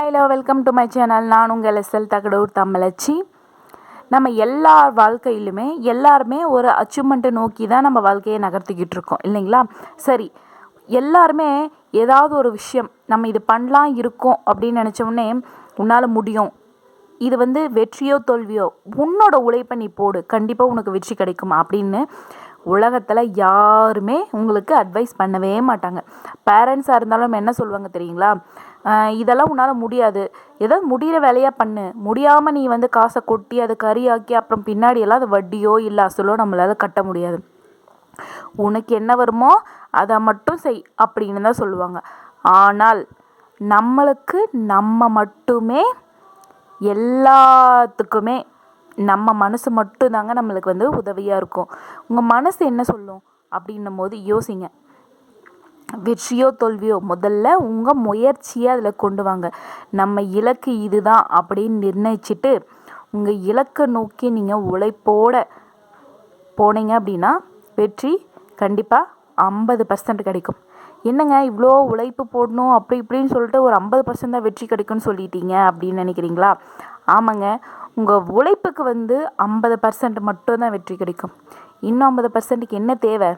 Hello welcome to my channel. நான் உங்கள் SL Thagadur தமிழச்சி. நம்ம எல்லார் வாழ்க்கையிலுமே எல்லாருமே ஒரு அச்சீவ்மெண்ட்டை நோக்கி தான் நம்ம வாழ்க்கையை நகர்த்திக்கிட்டு இருக்கோம். இல்லைங்களா? சரி எல்லாருமே ஏதாவது ஒரு விஷயம் நம்ம இது பண்ணலாம் இருக்கோம் அப்படின்னு நினச்ச உடனே உன்னால் முடியும். இது வந்து வெற்றியோ தோல்வியோ உன்னோட உழைப்பை நீ போடு. கண்டிப்பாக உனக்கு வெற்றி கிடைக்கும் அப்படின்னு உலகத்தில் யாருமே உங்களுக்கு அட்வைஸ் பண்ணவே மாட்டாங்க. பேரண்ட்ஸாக இருந்தாலும் என்ன சொல்லுவாங்க தெரியுங்களா? இதெல்லாம் உன்னால் முடியாது. ஏதோ முடிகிற வேலையாக பண்ணு. முடியாமல் நீ வந்து காசை கொட்டி அதை கறியாக்கி அப்புறம் பின்னாடியெல்லாம் அது வட்டியோ இல்லை அசலோ நம்மளால் கட்ட முடியாது. உனக்கு என்ன வருமோ அதை மட்டும் செய் அப்படின்னு தான் சொல்லுவாங்க. ஆனால் நம்மளுக்கு நம்ம மட்டுமே எல்லாத்துக்குமே நம்ம மனசு மட்டும்தாங்க நம்மளுக்கு வந்து உதவியாக இருக்கும். உங்கள் மனசு என்ன சொல்லும்? அப்படின்னும் போது யோசிங்க. வெற்றியோ தோல்வியோ முதல்ல உங்கள் முயற்சியை அதில் கொண்டு வாங்க. நம்ம இலக்கு இதுதான் அப்படின்னு நிர்ணயிச்சிட்டு உங்கள் இலக்கை நோக்கி நீங்கள் உழைப்போட போனீங்க அப்படின்னா வெற்றி கண்டிப்பாக ஐம்பது பர்சன்ட் கிடைக்கும். என்னங்க இவ்வளோ உழைப்பு போடணும் அப்படி இப்படின்னு சொல்லிட்டு ஒரு ஐம்பது பர்சன்ட் தான் வெற்றி கிடைக்கும்னு சொல்லிட்டீங்க அப்படின்னு நினைக்கிறீங்களா? ஆமாங்க. உங்கள் உழைப்புக்கு வந்து ஐம்பது பர்சன்ட் மட்டும்தான் வெற்றி கிடைக்கும். இன்னும் ஐம்பது பர்சன்ட்டுக்கு என்ன தேவை?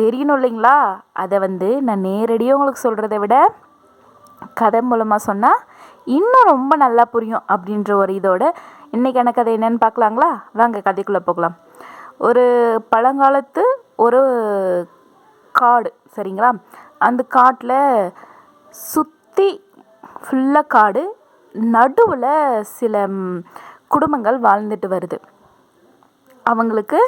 தெரியணும் இல்லைங்களா? அதை வந்து நான் நேரடியாக உங்களுக்கு சொல்கிறத விட கதை மூலமாக சொன்னால் இன்னும் ரொம்ப நல்லா புரியும் அப்படின்ற ஒரு இதோட இன்றைக்கான கதை என்னென்னு பார்க்கலாங்களா? வாங்க கதைக்குள்ளே போகலாம். ஒரு பழங்காலத்து ஒரு காடு சரிங்களா? அந்த காட்டில் சுற்றி ஃபுல்லாக காடு நடுவில் சில குடும்பங்கள் வாழ்ந்துட்டு வருது. அவங்களுக்கு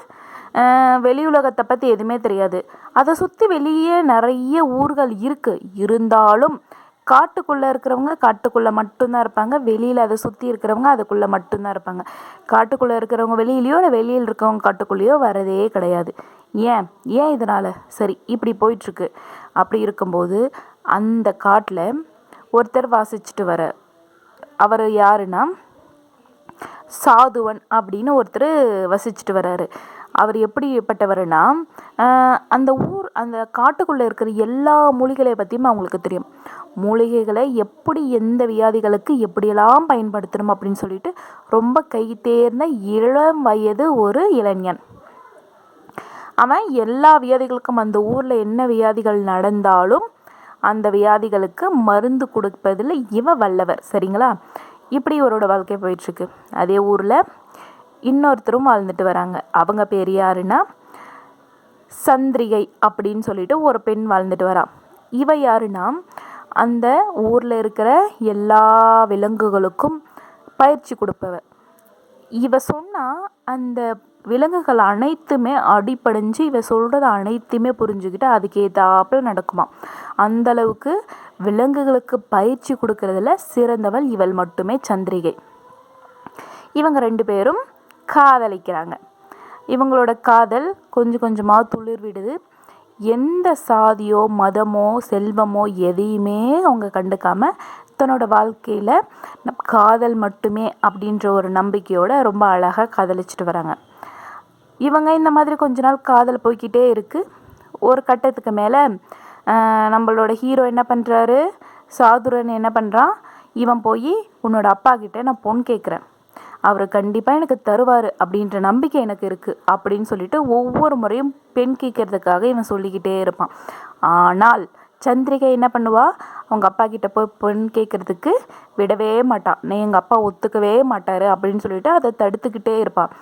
வெளி உலகத்தை பற்றி எதுவுமே தெரியாது. அதை சுற்றி வெளியே நிறைய ஊர்கள் இருக்குது இருந்தாலும் காட்டுக்குள்ளே இருக்கிறவங்க காட்டுக்குள்ளே மட்டும்தான் இருப்பாங்க. வெளியில் அதை சுற்றி இருக்கிறவங்க அதுக்குள்ளே மட்டும்தான் இருப்பாங்க. காட்டுக்குள்ளே இருக்கிறவங்க வெளியிலையோ இல்லை வெளியில் இருக்கிறவங்க காட்டுக்குள்ளேயோ வரதே கிடையாது. ஏன்? ஏன் இதனால்? சரி இப்படி போயிட்டுருக்கு அப்படி இருக்கும்போது அந்த காட்டில் ஒருத்தர் வாசிச்சுட்டு வர அவர் யாருன்னா சாதுவன் அப்படின்னு ஒருத்தர் வசிச்சுட்டு வராரு. அவர் எப்படிப்பட்டவர்னா அந்த ஊர் அந்த காட்டுக்குள்ளே இருக்கிற எல்லா மூலிகளை பற்றியும் அவங்களுக்கு தெரியும். மூலிகைகளை எப்படி எந்த வியாதிகளுக்கு எப்படியெல்லாம் பயன்படுத்தணும் அப்படின்னு சொல்லிட்டு ரொம்ப கை தேர்ந்த இளம் வயது ஒரு இளைஞன். அவன் எல்லா வியாதிகளுக்கும் அந்த ஊரில் என்ன வியாதிகள் நடந்தாலும் அந்த வியாதிகளுக்கு மருந்து கொடுப்பதில் இவ வல்லவர். சரிங்களா? இப்படி இவரோட வாழ்க்கை போயிட்டுருக்கு. அதே ஊரில் இன்னொருத்தரும் வாழ்ந்துட்டு வராங்க. அவங்க பேர் யாருன்னா? சந்திரிகை அப்படின்னு சொல்லிட்டு ஒரு பெண் வாழ்ந்துட்டு வரா. இவ யாருன்னா? அந்த ஊரில் இருக்கிற எல்லா விலங்குகளுக்கும் பயிற்சி கொடுப்பவர் இவ சொன்னால் அந்த விலங்குகள் அனைத்துமே அடிப்படைஞ்சு இவ சொல்கிறத அனைத்தையுமே புரிஞ்சுக்கிட்டு அதுக்கேற்றாப்புல நடக்குமா அந்தளவுக்கு விலங்குகளுக்கு பயிற்சி கொடுக்கறதுல சிறந்தவள் இவள் மட்டுமே சந்திரிகை. இவங்க ரெண்டு பேரும் காதலிக்கிறாங்க. இவங்களோட காதல் கொஞ்சம் கொஞ்சமாக துளிர் விடுது. எந்த சாதியோ மதமோ செல்வமோ எதையுமே அவங்க கண்டுக்காமல் தன்னோட வாழ்க்கையில் காதல் மட்டுமே அப்படின்ற ஒரு நம்பிக்கையோடு ரொம்ப அழகாக காதலிச்சுட்டு வராங்க. இவங்க இந்த மாதிரி கொஞ்ச நாள் காதல் போய்க்கிட்டே இருக்குது ஒரு கட்டத்துக்கு மேலே நம்மளோட ஹீரோ என்ன பண்ணுறாரு சாதுரன் என்ன பண்ணுறான் இவன் போய் உன்னோட அப்பா கிட்டே நான் பொன் கேட்குறேன் அவர் கண்டிப்பாக எனக்கு தருவார் அப்படின்ற நம்பிக்கை எனக்கு இருக்குது அப்படின்னு சொல்லிட்டு ஒவ்வொரு முறையும் பெண் கேட்கறதுக்காக இவன் சொல்லிக்கிட்டே இருப்பான். ஆனால் சந்திரிகை என்ன பண்ணுவா? அவங்க அப்பா கிட்ட போய் பெண் கேட்கறதுக்கு விடவே மாட்டான் நீ எங்கள் அப்பா ஒத்துக்கவே மாட்டார் அப்படின்னு சொல்லிட்டு அதை தடுத்துக்கிட்டே இருப்பான்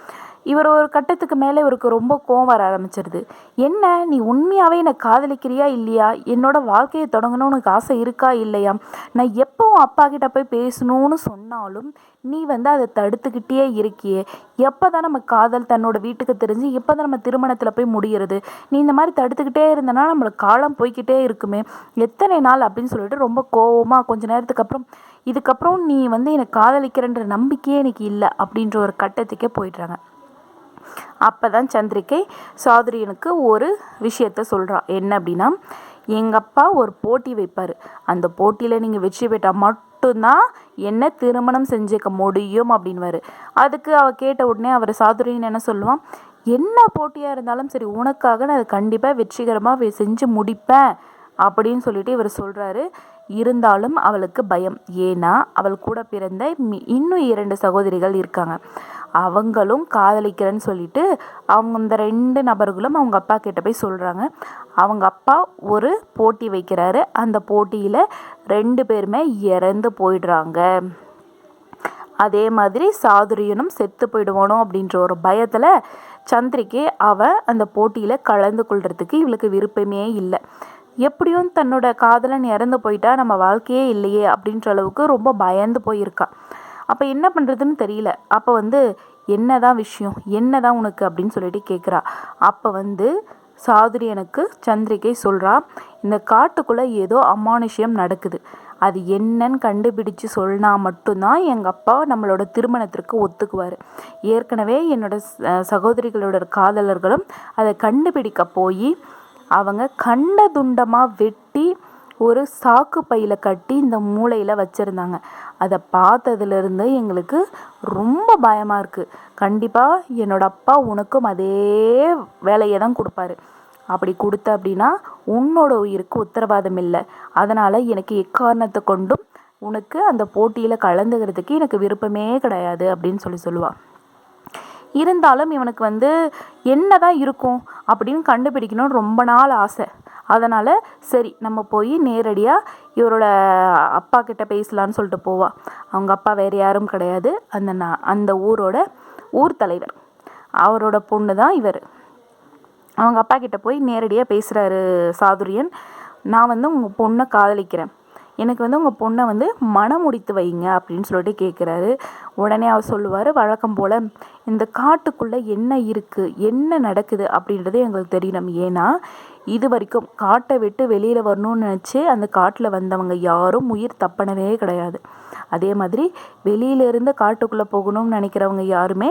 இவர் ஒரு கட்டத்துக்கு மேலே இவருக்கு ரொம்ப கோவம் வர ஆரம்பிச்சிருது. என்ன நீ உண்மையாகவே என்னை காதலிக்கிறியா இல்லையா? என்னோட வாழ்க்கையை தொடங்கணும்னு உனக்கு ஆசை இருக்கா இல்லையா? நான் எப்போவும் அப்பா கிட்ட போய் பேசணும்னு சொன்னாலும் நீ வந்து அதை தடுத்துக்கிட்டே இருக்கியே. எப்போ தான் நம்ம காதல் தன்னோட வீட்டுக்கு தெரிஞ்சு எப்போ தான் நம்ம திருமணத்தில் போய் முடிகிறது? நீ இந்த மாதிரி தடுத்துக்கிட்டே இருந்தனா நம்மளுக்கு காலம் போய்கிட்டே இருக்குமே. எத்தனை நாள்? அப்படின்னு சொல்லிட்டு ரொம்ப கோவமாக கொஞ்ச நேரத்துக்கு அப்புறம் இதுக்கப்புறம் நீ வந்து என்னை காதலிக்கிறன்ற நம்பிக்கையே எனக்கு இல்லை அப்படின்ற ஒரு கட்டத்துக்கே போயிடுறாங்க. அப்போ தான் சந்திரிகை சாதுரியனுக்கு ஒரு விஷயத்த சொல்கிறான் என்ன அப்படின்னா எங்கள் அப்பா ஒரு போட்டி வைப்பார். அந்த போட்டியில் நீங்கள் வெற்றி பெற்றால் மட்டும்தான் என்ன திருமணம் செஞ்சுக்க முடியும் அப்படின்வாரு அதுக்கு அவ கேட்ட உடனே அவர் சாதுரியன் என்ன சொல்லுவான்? என்ன போட்டியாக இருந்தாலும் சரி உனக்காக நான் அதை கண்டிப்பாக வெற்றிகரமாக செஞ்சு முடிப்பேன் அப்படின்னு சொல்லிட்டு இவர் சொல்கிறாரு இருந்தாலும் அவளுக்கு பயம். ஏன்னா அவள் கூட பிறந்த மி- இன்னும் இரண்டு சகோதரிகள் இருக்காங்க. அவங்களும் காதலிக்கிறேன்னு சொல்லிட்டு அவங்க இந்த ரெண்டு நபர்களும் அவங்க அப்பா கிட்ட போய் சொல்கிறாங்க அவங்க அப்பா ஒரு போட்டி வைக்கிறாரு. அந்த போட்டியில் ரெண்டு பேருமே இறந்து போயிடுறாங்க. அதே மாதிரி சாதுரியனும் செத்து போயிடுவானோ அப்படின்ற ஒரு பயத்தில் சந்திரிக்கு அவன் அந்த போட்டியில் கலந்து கொள்றதுக்கு இவளுக்கு விருப்பமே இல்லை. எப்படியும் தன்னோட காதலன் இறந்து போயிட்டா நம்ம வாழ்க்கையே இல்லையே அப்படின்ற அளவுக்கு ரொம்ப பயந்து போயிருக்கா. அப்போ என்ன பண்ணுறதுன்னு தெரியல. அப்போ வந்து என்னதான் விஷயம்? என்னதான் உனக்கு? அப்படின்னு சொல்லிட்டு கேட்குறா அப்போ வந்து சாதுரியனுக்கு சந்திரிகை சொல்கிறா இந்த காட்டுக்குள்ளே ஏதோ அமானுஷ்யம் நடக்குது. அது என்னன்னு கண்டுபிடிச்சு சொன்னா மட்டும்தான் எங்கள் அப்பா நம்மளோட திருமணத்திற்கு ஒத்துக்குவார். ஏற்கனவே என்னோட சகோதரிகளோட காதலர்களும் அதை கண்டுபிடிக்க போய் அவங்க கண்ட துண்டமாக வெட்டி ஒரு சாக்கு பையில் கட்டி இந்த மூளையில் வச்சுருந்தாங்க. அதை பார்த்ததுலேருந்து எங்களுக்கு ரொம்ப பயமாக இருக்குது கண்டிப்பாக என்னோட அப்பா உனக்கும் அதே வேலையை தான் கொடுப்பாரு. அப்படி கொடுத்த அப்படின்னா உன்னோட உயிருக்கு உத்தரவாதம் இல்லை. அதனால் எனக்கு எக்காரணத்தை கொண்டும் உனக்கு அந்த போட்டியில் கலந்துக்கிறதுக்கு எனக்கு விருப்பமே கிடையாது அப்படின்னு சொல்லி சொல்லுவாள் இருந்தாலும் இவனுக்கு வந்து என்ன தான் இருக்கும் அப்படின்னு கண்டுபிடிக்கணும்னு ரொம்ப நாள் ஆசை. அதனால் சரி நம்ம போய் நேரடியாக இவரோட அப்பா கிட்ட பேசலான்னு சொல்லிட்டு போவா. அவங்க அப்பா வேறு யாரும் கிடையாது. அந்த நான் அந்த ஊரோட ஊர் தலைவர். அவரோட பொண்ணு தான் இவர். அவங்க அப்பா கிட்ட போய் நேரடியாக பேசுகிறாரு சாதுரியன். நான் வந்து உங்கள் பொண்ணை காதலிக்கிறேன். எனக்கு வந்து உங்கள் பொண்ணை வந்து மனம் முடித்து வைங்க அப்படின்னு சொல்லிட்டு கேட்குறாரு உடனே அவர் சொல்லுவார் வழக்கம் போல் இந்த காட்டுக்குள்ளே என்ன இருக்குது என்ன நடக்குது? அப்படின்றது எங்களுக்கு தெரியணும். ஏன்னா இது வரைக்கும் காட்டை விட்டு வெளியில் வரணும்னு நினச்சி அந்த காட்டில் வந்தவங்க யாரும் உயிர் தப்பனவே கிடையாது. அதே மாதிரி வெளியிலிருந்து காட்டுக்குள்ளே போகணும்னு நினைக்கிறவங்க யாருமே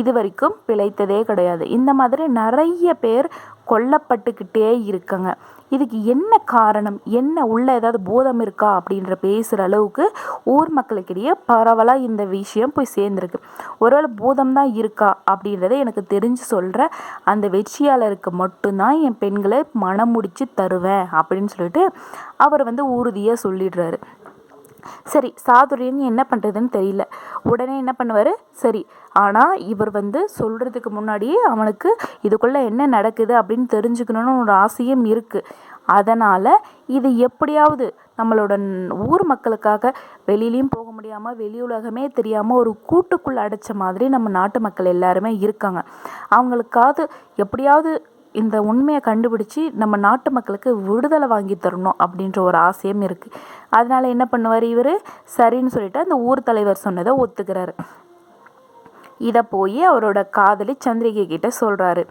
இது வரைக்கும் பிழைத்ததே கிடையாது. இந்த மாதிரி நிறைய பேர் கொல்லப்பட்டுக்கிட்டே இருக்காங்க. இதுக்கு என்ன காரணம்? என்ன உள்ள ஏதாவது பூதம் இருக்கா? அப்படின்ற பேசுகிற அளவுக்கு ஊர் மக்களுக்கிடையே பரவலாக இந்த விஷயம் போய் சேர்ந்துருக்கு. ஒருவேளை பூதம் தான் இருக்கா? அப்படின்றத எனக்கு தெரிஞ்சு சொல்கிற அந்த வெற்றியாளருக்கு மட்டும்தான் என் பெண்களை மனம் முடிச்சு தருவேன் அப்படின்னு சொல்லிட்டு அவர் வந்து உறுதியாக சொல்லிடுறாரு. சரி சாதுரியன் என்ன பண்ணுறதுன்னு தெரியல. உடனே என்ன பண்ணுவார்? சரி ஆனால் இவர் வந்து சொல்கிறதுக்கு முன்னாடியே அவனுக்கு இதுக்குள்ளே என்ன நடக்குது அப்படின்னு தெரிஞ்சுக்கணும்னு ஒரு ஆசையும் இருக்குது அதனால் இது எப்படியாவது நம்மளோட ஊர் மக்களுக்காக வெளியிலையும் போக முடியாமல் வெளி உலகமே தெரியாமல் ஒரு கூட்டுக்குள்ளே அடைச்ச மாதிரி நம்ம நாட்டு மக்கள் எல்லாருமே இருக்காங்க. அவங்களுக்காவது எப்படியாவது இந்த உண்மையை கண்டுபிடிச்சி நம்ம நாட்டு மக்களுக்கு விடுதலை வாங்கி தரணும் அப்படின்ற ஒரு ஆசையும் இருக்குது அதனால் என்ன பண்ணுவார் இவர்? சரின்னு சொல்லிட்டு அந்த ஊர் தலைவர் சொன்னதை ஒத்துக்கிறாரு. இதை போய் அவரோட காதலி சந்திரிகை கிட்ட சொல்கிறாரு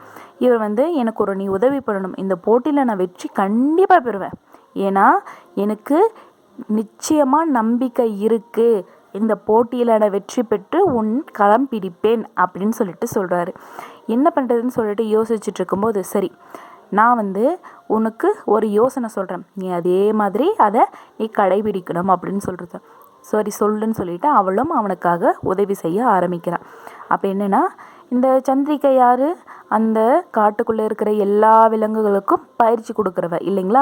இவர் வந்து எனக்கு ஒரு நீ உதவி பண்ணணும். இந்த போட்டியில் நான் வெற்றி கண்டிப்பாக பெறுவேன். ஏன்னா எனக்கு நிச்சயமாக நம்பிக்கை இருக்குது இந்த போட்டியில் நான் வெற்றி பெற்று உன் களம் பிடிப்பேன் அப்படின்னு சொல்லிட்டு சொல்கிறாரு என்ன பண்ணுறதுன்னு சொல்லிட்டு யோசிச்சுட்டு இருக்கும்போது சரி நான் வந்து உனக்கு ஒரு யோசனை சொல்கிறேன் நீ அதே மாதிரி அதை நீ கடைபிடிக்கணும் அப்படின்னு சொல்கிறது சரி சொல்லுன்னு சொல்லிட்டு அவளும் அவனுக்காக உதவி செய்ய ஆரம்பிக்கிறான் அப்போ என்னென்னா இந்த சந்திரிகை யார்? அந்த காட்டுக்குள்ளே இருக்கிற எல்லா விலங்குகளுக்கும் பயிற்சி கொடுக்குறவ இல்லைங்களா?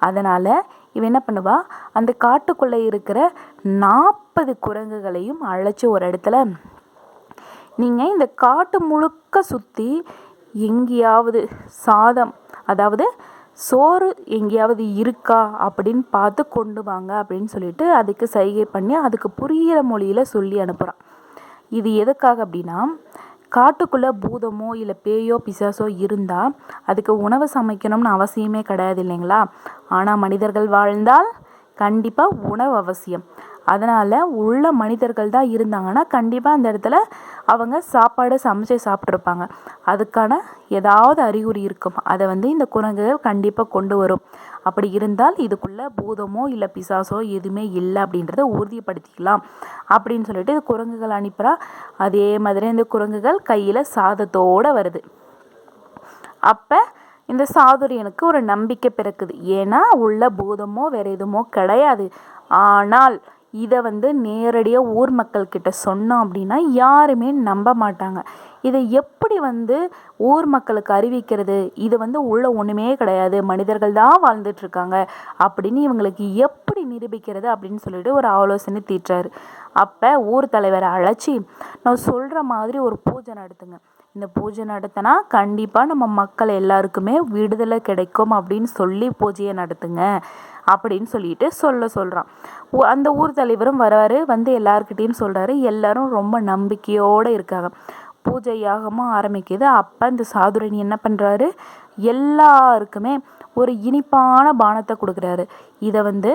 அதனால் இவன் என்ன பண்ணுவா? அந்த காட்டுக்குள்ளே இருக்கிற நாற்பது குரங்குகளையும் அழைச்சி ஒரு இடத்துல நீங்கள் இந்த காட்டு முழுக்க சுற்றி எங்கேயாவது சாதம் அதாவது சோறு எங்கேயாவது இருக்கா? அப்படின்னு பார்த்து கொண்டு வாங்க அப்படின்னு சொல்லிட்டு அதுக்கு சைகை பண்ணி அதுக்கு புரியிற மொழியில் சொல்லி அனுப்புகிறான் இது எதுக்காக அப்படின்னா காட்டுக்குள்ளே பூதமோ இல்லை பேயோ பிசாசோ இருந்தால் அதுக்கு உணவு சமைக்கணும்னு அவசியமே கிடையாது இல்லைங்களா? ஆனால் மனிதர்கள் வாழ்ந்தால் கண்டிப்பாக உணவு அவசியம். அதனால் உள்ள மனிதர்கள் தான் இருந்தாங்கன்னா கண்டிப்பாக அந்த இடத்துல அவங்க சாப்பாடு சமைச்சு சாப்பிட்ருப்பாங்க அதுக்கான ஏதாவது அறிகுறி இருக்கும். அதை வந்து இந்த குரங்குகள் கண்டிப்பாக கொண்டு வரும். அப்படி இருந்தால் இதுக்குள்ளே பூதமோ இல்லை பிசாசோ எதுவுமே இல்லை அப்படின்றத உறுதிப்படுத்திக்கலாம் அப்படின்னு சொல்லிட்டு இந்த குரங்குகள் அனுப்புகிறா அதே மாதிரி இந்த குரங்குகள் கையில் சாதத்தோடு வருது. அப்போ இந்த சாதுரியனுக்கு ஒரு நம்பிக்கை பிறக்குது. ஏன்னா உள்ள பூதமோ வேற எதுவுமோ கிடையாது. ஆனால் இதை வந்து நேரடியாக ஊர் மக்கள்கிட்ட சொன்னோம் அப்படின்னா யாருமே நம்ப மாட்டாங்க. இதை எப்படி வந்து ஊர் மக்களுக்கு அறிவிக்கிறது? இது வந்து உள்ள ஒன்றுமே கிடையாது. மனிதர்கள் தான் வாழ்ந்துட்டுருக்காங்க அப்படின்னு இவங்களுக்கு எப்படி எப்படி நிரூபிக்கிறது அப்படின்னு சொல்லிட்டு ஒரு ஆலோசனை தீட்டுறாரு. அப்போ ஊர் தலைவரை அழைச்சி நான் சொல்கிற மாதிரி ஒரு பூஜை நடத்துங்க. இந்த பூஜை நடத்தினா கண்டிப்பாக நம்ம மக்கள் எல்லாருக்குமே விடுதலை கிடைக்கும் அப்படின்னு சொல்லி பூஜையை நடத்துங்க. அப்படின்னு சொல்லிட்டு சொல்ல சொல்கிறான் அந்த ஊர் தலைவரும் வராரு வந்து எல்லாருக்கிட்டேயும் சொல்கிறாரு எல்லாரும் ரொம்ப நம்பிக்கையோடு இருக்காங்க. பூஜை யாகமும் ஆரம்பிக்குது. அப்போ இந்த சாதுரணி என்ன பண்ணுறாரு எல்லாருக்குமே ஒரு இனிப்பான பானத்தை கொடுக்குறாரு. இதை வந்து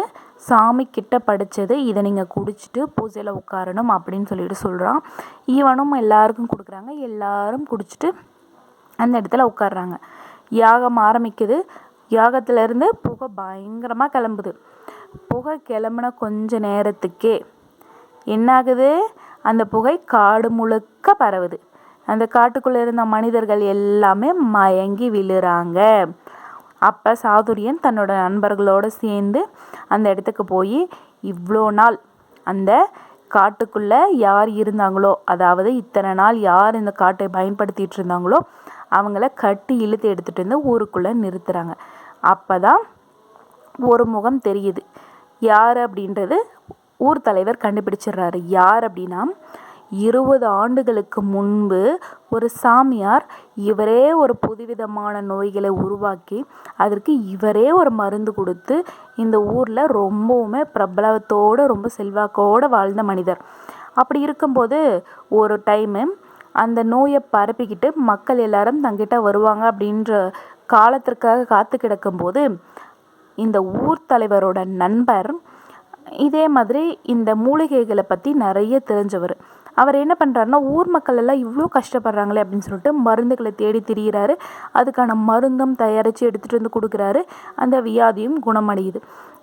சாமி கிட்ட படித்தது இதை நீங்கள் குடிச்சிட்டு பூஜையில் உட்காரணும் அப்படின்னு சொல்லிட்டு சொல்கிறான் இவனும் எல்லாருக்கும் கொடுக்குறாங்க. எல்லாரும் குடிச்சிட்டு அந்த இடத்துல உட்காடுறாங்க யாகம் ஆரம்பிக்குது. யாகத்திலேருந்து புகை பயங்கரமாக கிளம்புது. புகை கிளம்புன கொஞ்ச நேரத்துக்கே என்னாகுது? அந்த புகை காடு முழுக்க பரவுது. அந்த காட்டுக்குள்ளே இருந்த மனிதர்கள் எல்லாமே மயங்கி விழுறாங்க. அப்போ சாதுரியன் தன்னோட நண்பர்களோடு சேர்ந்து அந்த இடத்துக்கு போய் இவ்வளோ நாள் அந்த காட்டுக்குள்ளே யார் இருந்தாங்களோ அதாவது இத்தனை நாள் யார் இந்த காட்டை பயன்படுத்திகிட்டு இருந்தாங்களோ அவங்கள கட்டி இழுத்து எடுத்துகிட்டு வந்து ஊருக்குள்ளே நிறுத்துகிறாங்க அப்போ தான் ஒரு முகம் தெரியுது. யார் அப்படின்றது ஊர் தலைவர் கண்டுபிடிச்சிடுறாரு. யார் அப்படின்னா இருபது ஆண்டுகளுக்கு முன்பு ஒரு சாமியார் இவரே ஒரு புதுவிதமான நோய்களை உருவாக்கி அதற்கு இவரே ஒரு மருந்து கொடுத்து இந்த ஊரில் ரொம்பவுமே பிரபலத்தோடு ரொம்ப செல்வாக்கோடு வாழ்ந்த மனிதர். அப்படி இருக்கும்போது ஒரு டைமு அந்த நோயை பரப்பிக்கிட்டு மக்கள் எல்லாரும் தங்கிட்ட வருவாங்க அப்படின்ற காலத்திற்காக காத்து கிடக்கும்போது இந்த ஊர் தலைவரோட நண்பர் இதே மாதிரி இந்த மூலிகைகளை பற்றி நிறைய தெரிஞ்சவர். அவர் என்ன பண்ணுறாருன்னா ஊர் மக்கள் எல்லாம் இவ்வளோ கஷ்டப்படுறாங்களே அப்படின்னு சொல்லிட்டு மருந்துகளை தேடி திரிகிறாரு அதுக்கான மருந்தும் தயாரித்து எடுத்துகிட்டு வந்து கொடுக்குறாரு. அந்த வியாதியும் குணமடையுது.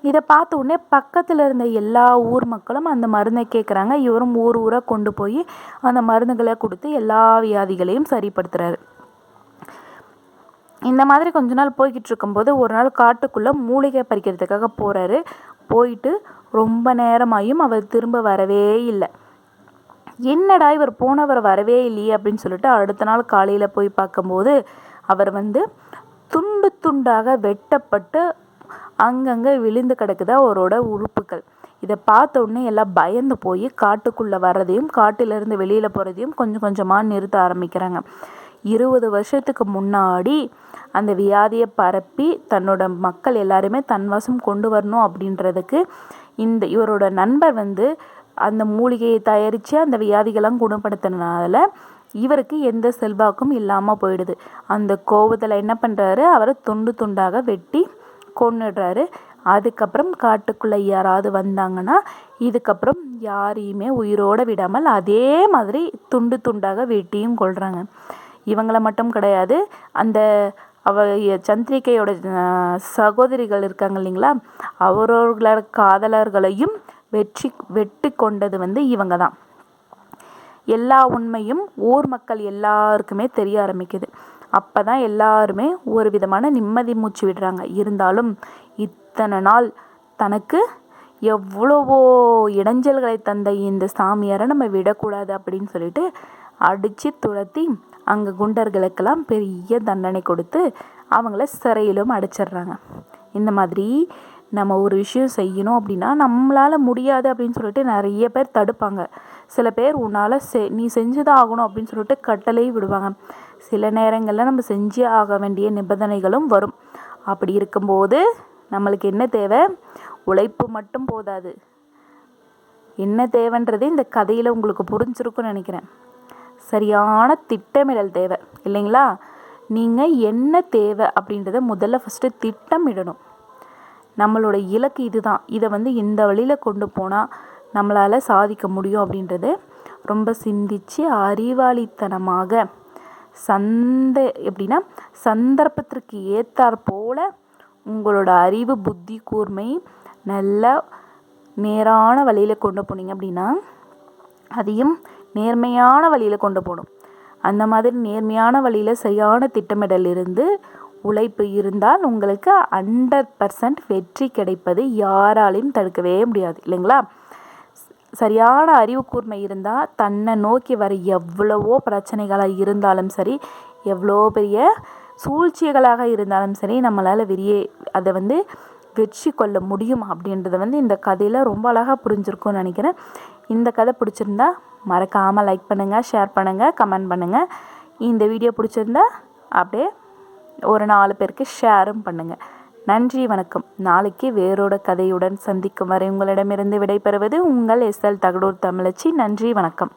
இதை பார்த்த உடனே பக்கத்தில் இருந்த எல்லா ஊர் மக்களும் அந்த மருந்தை கேட்குறாங்க இவரும் ஊர் ஊராக கொண்டு போய் அந்த மருந்துகளை கொடுத்து எல்லா வியாதிகளையும் சரிப்படுத்துகிறாரு இந்த மாதிரி கொஞ்ச நாள் போய்கிட்டு இருக்கும்போது ஒரு நாள் காட்டுக்குள்ளே மூலிகை பறிக்கிறதுக்காக போகிறாரு போயிட்டு ரொம்ப நேரமாயும் அவர் திரும்ப வரவே இல்லை. என்னடா இவர் போனவர் வரவே இல்லையே அப்படின்னு சொல்லிட்டு அடுத்த நாள் காலையில் போய் பார்க்கும்போது அவர் வந்து துண்டு துண்டாக வெட்டப்பட்டு அங்கங்கே விழுந்து கிடக்குதா அவரோட உறுப்புகள். இதை பார்த்த உடனே எல்லாம் பயந்து போய் காட்டுக்குள்ளே வர்றதையும் காட்டிலேருந்து வெளியில் போகிறதையும் கொஞ்சம் கொஞ்சமாக நிறுத்த ஆரம்பிக்கிறாங்க. இருபது வருஷத்துக்கு முன்னாடி அந்த வியாதியை பரப்பி தன்னோட மக்கள் எல்லாருமே தன்வசம் கொண்டு வரணும் அப்படின்றதுக்கு இந்த இவரோட நண்பர் வந்து அந்த மூலிகையை தயாரித்து அந்த வியாதிகள்லாம் குணப்படுத்தினால இவருக்கு எந்த செல்வாக்கும் இல்லாமல் போயிடுது. அந்த கோபத்தில் என்ன பண்ணுறாரு அவரை துண்டு துண்டாக வெட்டி கொண்டுடுறாரு அதுக்கப்புறம் காட்டுக்குள்ளே யாராவது வந்தாங்கன்னா இதுக்கப்புறம் யாரையுமே உயிரோடு விடாமல் அதே மாதிரி துண்டு துண்டாக வெட்டியும் கொள்கிறாங்க இவங்களை மட்டும் கிடையாது. அந்த அவ சந்திரிகையோட சகோதரிகள் இருக்காங்க இல்லைங்களா? அவரோர்களோட காதலர்களையும் வெற்றி வெட்டி கொண்டது வந்து இவங்க தான். எல்லா உண்மையும் ஊர் மக்கள் எல்லாருக்குமே தெரிய ஆரம்பிக்குது. அப்போ தான் எல்லாருமே ஒரு விதமான நிம்மதி மூச்சு விடுறாங்க. இருந்தாலும் இத்தனை நாள் தனக்கு எவ்வளவோ இடைஞ்சல்களை தந்த இந்த சாமியாரை நம்ம விடக்கூடாது அப்படின்னு சொல்லிட்டு அடித்து துரத்தி அங்கே குண்டர்களுக்கெல்லாம் பெரிய தண்டனை கொடுத்து அவங்கள சிறையிலும் அடைச்சிட்றாங்க. இந்த மாதிரி நம்ம ஒரு விஷயம் செய்யணும் அப்படின்னா நம்மளால் முடியாது அப்படின்னு சொல்லிட்டு நிறைய பேர் தடுப்பாங்க. சில பேர் உன்னால் செ நீ செஞ்சு தான் ஆகணும் அப்படின்னு சொல்லிட்டு கட்டளையும் விடுவாங்க. சில நேரங்களில் நம்ம செஞ்சே ஆக வேண்டிய நிபந்தனைகளும் வரும். அப்படி இருக்கும்போது நம்மளுக்கு என்ன தேவை? உழைப்பு மட்டும் போதாது. என்ன தேவைன்றது இந்த கதையில் உங்களுக்கு புரிஞ்சிருக்கும்னு நினைக்கிறேன். சரியான திட்டமிடல் தேவை இல்லைங்களா? நீங்கள் என்ன தேவை அப்படின்றத முதல்ல ஃபஸ்ட்டு திட்டமிடணும். நம்மளோட இலக்கு இதுதான். இதை வந்து இந்த வழியில் கொண்டு போனால் நம்மளால் சாதிக்க முடியும் அப்படின்றது ரொம்ப சிந்தித்து அறிவாளித்தனமாக சந்த எப்படின்னா சந்தர்ப்பத்திற்கு ஏற்றாற் போல் உங்களோட அறிவு புத்தி கூர்மை நல்ல நேரான வழியில் கொண்டு போனீங்க அப்படின்னா அதையும் நேர்மையான வழியில் கொண்டு போகணும். அந்த மாதிரி நேர்மையான வழியில் சரியான திட்டமிடல் இருந்து உழைப்பு இருந்தால் உங்களுக்கு ஹண்ட்ரட் பர்சன்ட் வெற்றி கிடைப்பது யாராலையும் தடுக்கவே முடியாது இல்லைங்களா? சரியான அறிவு கூர்மை இருந்தால் தன்னை நோக்கி வர எவ்வளவோ பிரச்சனைகளாக இருந்தாலும் சரி எவ்வளோ பெரிய சூழ்ச்சிகளாக இருந்தாலும் சரி நம்மளால் வெளியே அதை வந்து வெற்றி கொள்ள முடியும் அப்படின்றத வந்து இந்த கதையில் ரொம்ப அழகாக புரிஞ்சிருக்கும்னு நினைக்கிறேன். இந்த கதை பிடிச்சிருந்தா மறக்காமல் லைக் பண்ணுங்கள் ஷேர் பண்ணுங்கள் கமெண்ட் பண்ணுங்கள் இந்த வீடியோ பிடிச்சிருந்தா அப்படியே ஒரு நாலு பேருக்கு ஷேரும் பண்ணுங்கள் நன்றி வணக்கம். நாளைக்கு வேறோட கதையுடன் சந்திக்கும் வரை உங்களிடமிருந்து விடைபெறுவது உங்கள் எஸ்எல் தகடூர் தமிழச்சி. நன்றி வணக்கம்.